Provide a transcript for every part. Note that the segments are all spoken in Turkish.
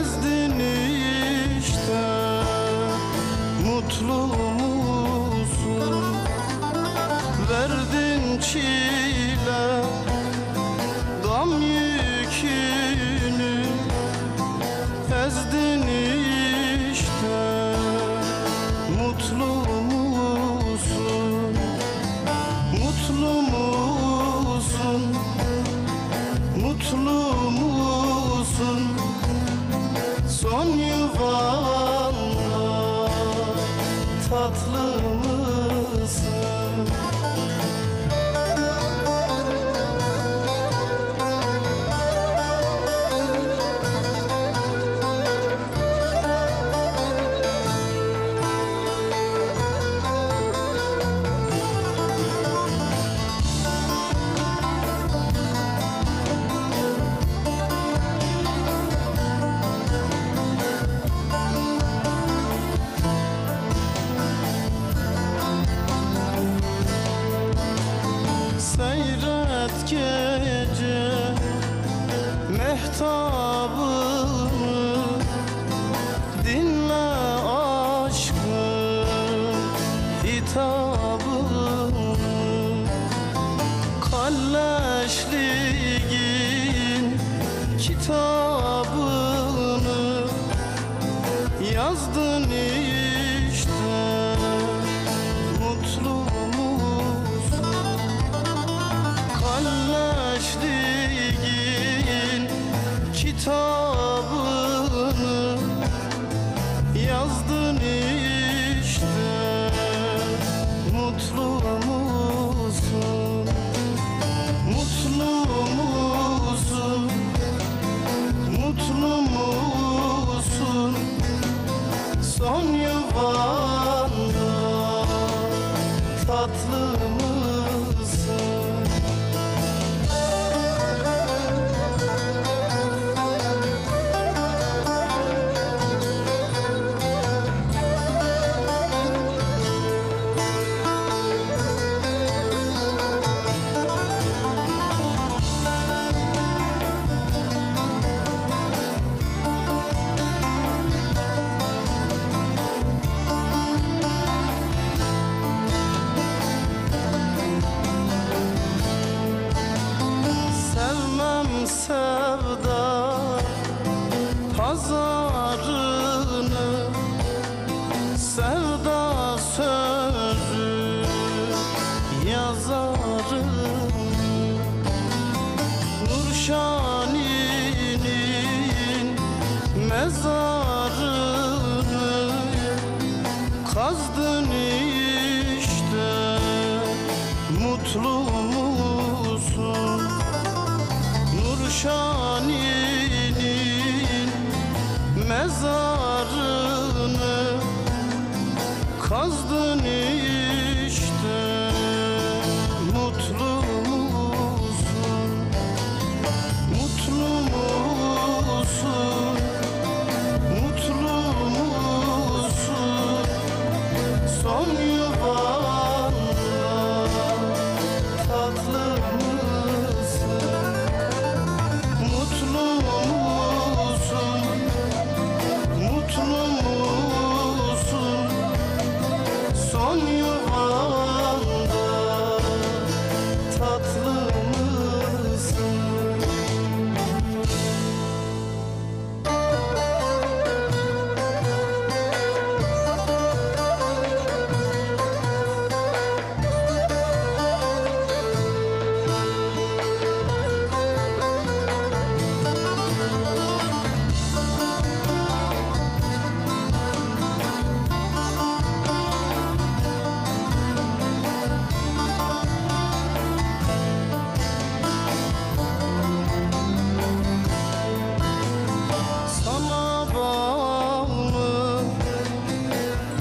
Ezdin işte Mutlu musun? Verdin çile Gam yükünü Ezdin işte Mutlu musun? Mutlu musun? Mutlu musun? Gece mehtabını Dinle aşkın hitabını Kalleşliğin kitabını yazdın işte Mutlu musun? Mutlu musun? Mutlu musun? Son yuvanda tatlı mezarını Kazdın işte Mutlu musun? Nurşani'nin mezarını Son yuvanda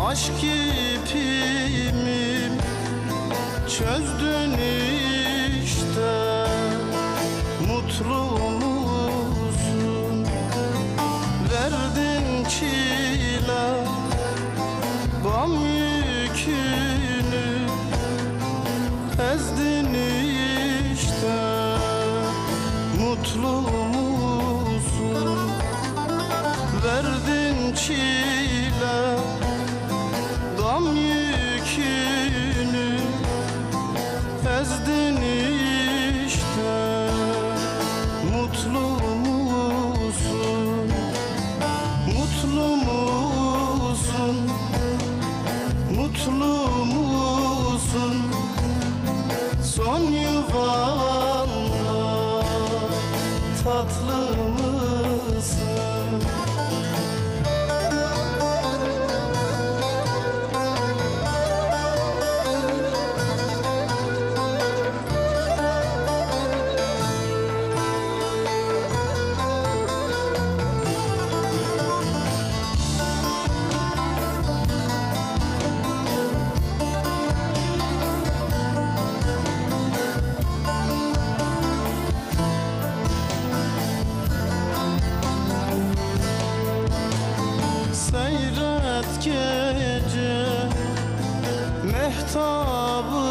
Aşk ipimi çözdün işte Mutlu musun? Verdin çile Gam yükünü ezdin işte Mutlu musun? Verdin çile son yuva kitabı